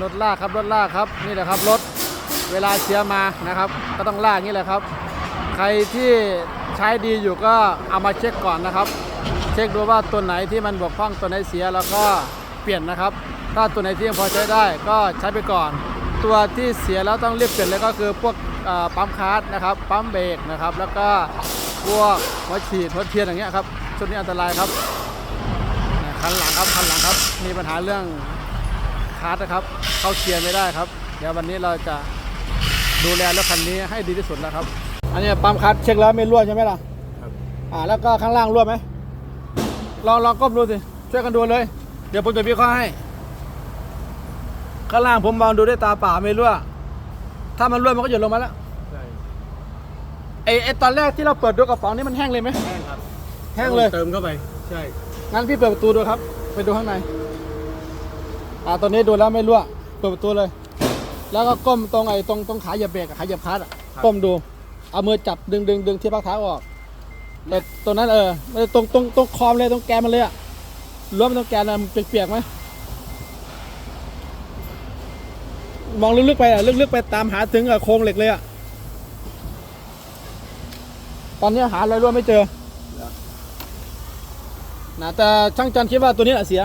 รถลากครับรถลากครับนี่แหละครับรถเวลาเชียร์มานะครับ ก็ต้องลากนี้แหละครับ ใครที่ใช้ดีอยู่ก็เอามาเช็คก่อนนะครับ เช็คดูว่าตัวไหนที่มันบกพร่องตัวไหนเสียแล้วก็เปลี่ยนนะครับ ถ้าตัวไหนที่ยังพอใช้ได้ก็ใช้ไปก่อน ตัวที่เสียแล้วต้องรีบเปลี่ยนเลยก็คือพวกปั๊มคาร์ดนะครับปั๊มเบรกนะครับ แล้วก็พวกหัวฉีดหัวเทียนอย่างเงี้ยครับชุดนี้อันตรายครับคันหลังครับคันหลังครับมีปัญหาเรื่อง คาร์ดนะครับ เข้าเกียร์ไม่ได้ครับ เดี๋ยววันนี้เราจะดูแลรถคันนี้ให้ดีที่สุดแล้วครับ อันนี้ปั๊มคาร์ดเช็คแล้วไม่รั่วใช่ไหมล่ะครับอ่าแล้วก็ข้างล่างรั่วไหมลองลองก้มดูสิช่วยกันดูเลย เดี๋ยวผมจะวิเคราะห์ให้ข้างล่างผมมองดูด้วยตาเปล่าไม่รั่ว ถ้ามันรั่วมันก็หยดลงมาแล้วใช่ไอไอตอนแรกที่เราเปิดดูกระป๋องนี่มันแห้งเลยไหมแห้งครับ แห้งเลย เติมเข้าไป ใช่ งั้นพี่เปิดประตูดูครับ ไปดูข้างใน อ่าตอนนี้ดูแล้วไม่รั่วเปิดประตูเลย แล้วก็ก้มตรงไอ้ตรงตรงขาเหยียบเบรกกับขาเหยียบคลัตช์อะก้มดู เอามือจับดึงดึงดึงที่พักเท้าออกแต่ตรงนั้นเออไม่ตรงตรงตรงคอมเลยตรงแกนมันเลยอะรั้วมันตรงแกนอะมันเปียกๆไหมมองลึกๆไปอะลึกๆไปตามหาถึงอะโครงเหล็กเลยอะตอนนี้หารอยรั่วไม่เจอนะแต่ช่างจันคิดว่าตัวนี้แหละเสีย